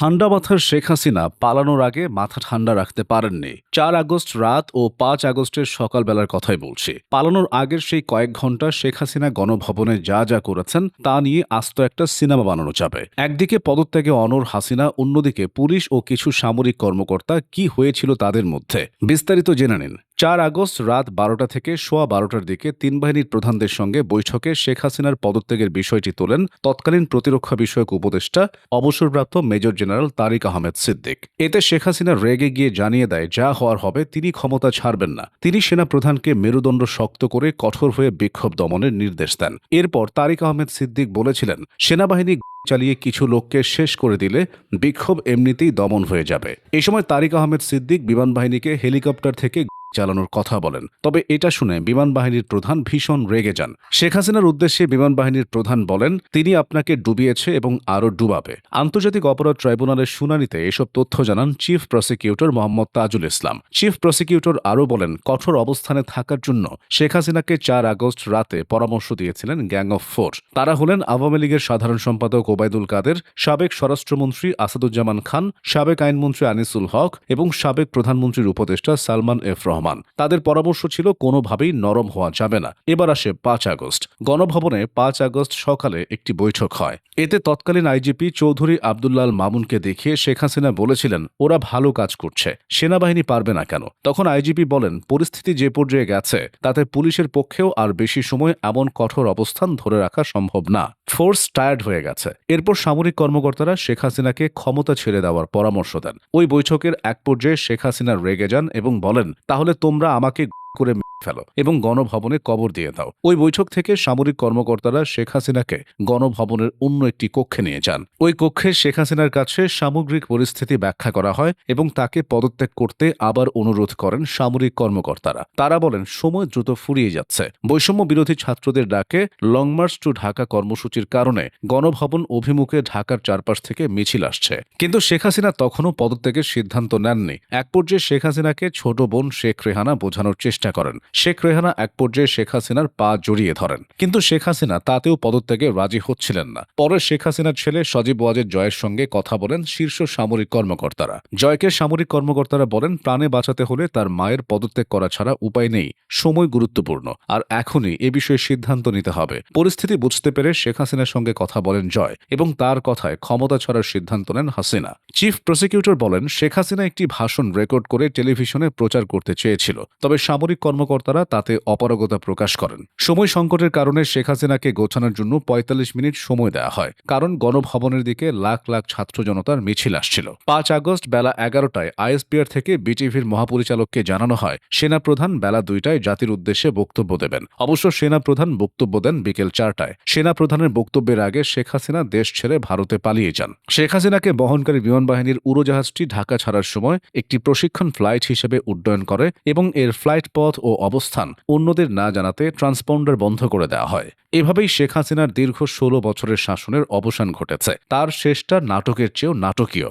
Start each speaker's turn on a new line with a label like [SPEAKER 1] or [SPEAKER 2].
[SPEAKER 1] ঠান্ডা মাথার শেখ হাসিনা পালানোর আগে মাথা ঠান্ডা রাখতে পারেননি। চার আগস্ট রাত ও পাঁচ আগস্টের সকালবেলার কথাই বলছি। পালানোর আগের সেই কয়েক ঘণ্টা শেখ হাসিনা গণভবনে যা যা করেছেন, তা নিয়ে আস্ত একটা সিনেমা বানানো যাবে। একদিকে পদত্যাগে অনর হাসিনা, অন্যদিকে পুলিশ ও কিছু সামরিক কর্মকর্তা কি হয়েছিল তাদের মধ্যে। বিস্তারিত জেনে নিন। চার আগস্ট রাত বারোটা থেকে সোয়া বারোটার দিকে তিন বাহিনীর প্রধানদের সঙ্গে বৈঠকে শেখ হাসিনার পদত্যাগের বিষয়টি তোলেন তৎকালীন প্রতিরক্ষা বিষয়ক উপদেষ্টা, অবসরপ্রাপ্ত মেজর জেনারেল তারিক আহমেদ সিদ্দিক। এতে শেখ হাসিনা রেগে গিয়ে জানিয়ে দেয়, যা হওয়ার হবে, তিনি ক্ষমতা ছাড়বেন না। তিনি সেনা প্রধানকে মেরুদণ্ড শক্ত করে কঠোর হয়ে বিক্ষোভ দমনের নির্দেশ দেন। এরপর তারিক আহমেদ সিদ্দিক বলেছিলেন, সেনাবাহিনী চালিয়ে কিছু লোককে শেষ করে দিলে বিক্ষোভ এমনিতেই দমন হয়ে যাবে। এই সময় তারিক আহমেদ সিদ্দিক বিমান বাহিনীকে হেলিকপ্টার থেকে চালানোর কথা বলেন। তবে এটা শুনে বিমান বাহিনীর প্রধান ভীষণ রেগে যান। শেখ হাসিনার উদ্দেশ্যে বিমান বাহিনীর প্রধান বলেন, তিনি আপনাকে ডুবিয়েছে এবং আরও ডুবাবে। আন্তর্জাতিক অপরাধ ট্রাইব্যুনালের শুনানিতে এসব তথ্য জানান chief prosecutor Mohammad Tajul Islam. Chief prosecutor আরও বলেন, কঠোর অবস্থানে থাকার জন্য শেখ হাসিনাকে চার আগস্ট রাতে পরামর্শ দিয়েছিলেন গ্যাং অফ ফোর। তারা হলেন আওয়ামী লীগের সাধারণ সম্পাদক ওবায়দুল কাদের, সাবেক স্বরাষ্ট্রমন্ত্রী আসাদুজ্জামান খান, সাবেক আইনমন্ত্রী আনিসুল হক এবং সাবেক প্রধানমন্ত্রীর উপদেষ্টা সালমান এফ রহমান। তাদের পরামর্শ ছিল, কোনোভাবেই নরম হওয়া যাবে না। এবার আসে পাঁচ আগস্ট। গণভবনে পাঁচ আগস্ট সকালে একটি বৈঠক হয়। এতে তৎকালীন আইজিপি চৌধুরী আবদুল্লাল মামুনকে দেখিয়ে শেখ হাসিনা বলেছিলেন, ওরা ভালো কাজ করছে। সেনাবাহিনী পারবে না কেন? তখন আইজিপি বলেন, পরিস্থিতি যে পর্যায়ে গেছে, তাতে পুলিশের পক্ষেও আর বেশি সময় এমন কঠোর অবস্থান ধরে রাখা সম্ভব না। ফোর্স টায়ার্ড হয়ে গেছে। এরপর সামরিক কর্মকর্তারা শেখ হাসিনাকে ক্ষমতা ছেড়ে দেওয়ার পরামর্শ দেন। ওই বৈঠকের এক পর্যায়ে শেখ হাসিনা রেগে যান এবং বলেন, তাহলে তোমরা আমাকে করে ফেলো এবং গণভবনে কবর দিয়ে দাও। ওই বৈঠক থেকে সামরিক কর্মকর্তারা শেখ হাসিনাকে গণভবনের অন্য একটি কক্ষে নিয়ে যান। ওই কক্ষে শেখ হাসিনার কাছে সামগ্রিক পরিস্থিতি ব্যাখ্যা করা হয় এবং তাকে পদত্যাগ করতে আবার অনুরোধ করেন সামরিক কর্মকর্তারা। তারা বলেন, সময় দ্রুত ফুরিয়ে যাচ্ছে। বৈষম্য বিরোধী ছাত্রদের ডাকে লং মার্চ টু ঢাকা কর্মসূচির কারণে গণভবন অভিমুখে ঢাকার চারপাশ থেকে মিছিল আসছে। কিন্তু শেখ হাসিনা তখনও পদত্যাগের সিদ্ধান্ত নেননি। এক পর্যায়ে শেখ হাসিনাকে ছোট বোন শেখ রেহানা বোঝানোর চেষ্টা করেন। শেখ রেহানা এক পর্যায়ে শেখ হাসিনার পা জড়িয়ে ধরেন। কিন্তু শেখ হাসিনা তাতেও পদত্যাগে রাজি হচ্ছিলেন না। পরে শেখ হাসিনার ছেলে সজীব ওয়াজের জয়ের সঙ্গে কথা বলেন শীর্ষ সামরিক কর্মকর্তারা। জয়কে সামরিক কর্মকর্তারা বলেন, প্রাণে বাঁচাতে হলে তার মায়ের পদত্যাগ করা ছাড়া উপায় নেই। সময় গুরুত্বপূর্ণ। আর এখনই এ বিষয়ে সিদ্ধান্ত নিতে হবে। পরিস্থিতি বুঝতে পেরে শেখ হাসিনার সঙ্গে কথা বলেন জয় এবং তার কথায় ক্ষমতা ছাড়ার সিদ্ধান্ত নেন হাসিনা। চিফ প্রসিকিউটর বলেন, শেখ হাসিনা একটি ভাষণ রেকর্ড করে টেলিভিশনে প্রচার করতে চেয়েছিল। তবে সামরিক কর্মকর্তারা তাতে অপারগতা প্রকাশ করেন। সময় সংকটের কারণে শেখ হাসিনাকে গোছানোর জন্য পঁয়তাল্লিশ মিনিট সময় দেওয়া হয়। কারণ গণভবনের দিকে লাখ লাখ ছাত্র জনতার মিছিল আসছিল। পাঁচ আগস্ট বেলা এগারোটায় আইএসপিআর থেকে বিটিভির মহাপরিচালককে জানানো হয়, সেনাপ্রধান বেলা দুইটায় জাতির উদ্দেশ্যে বক্তব্য দেবেন। অবশ্য সেনাপ্রধান বক্তব্য দেন বিকেল চারটায়। সেনাপ্রধানের বক্তব্যের আগে শেখ হাসিনা দেশ ছেড়ে ভারতে পালিয়ে যান। শেখ হাসিনাকে বহনকারী বিমান বাহিনীর উড়োজাহাজটি ঢাকা ছাড়ার সময় একটি প্রশিক্ষণ ফ্লাইট হিসেবে উড্ডয়ন করে এবং এর ফ্লাইট পথ ও অবস্থান অন্যদের না জানাতে ট্রান্সপন্ডার বন্ধ করে দেওয়া হয়। এভাবেই শেখ হাসিনার দীর্ঘ ষোলো বছরের শাসনের অবসান ঘটেছে। তার শেষটা নাটকের চেয়েও নাটকীয়।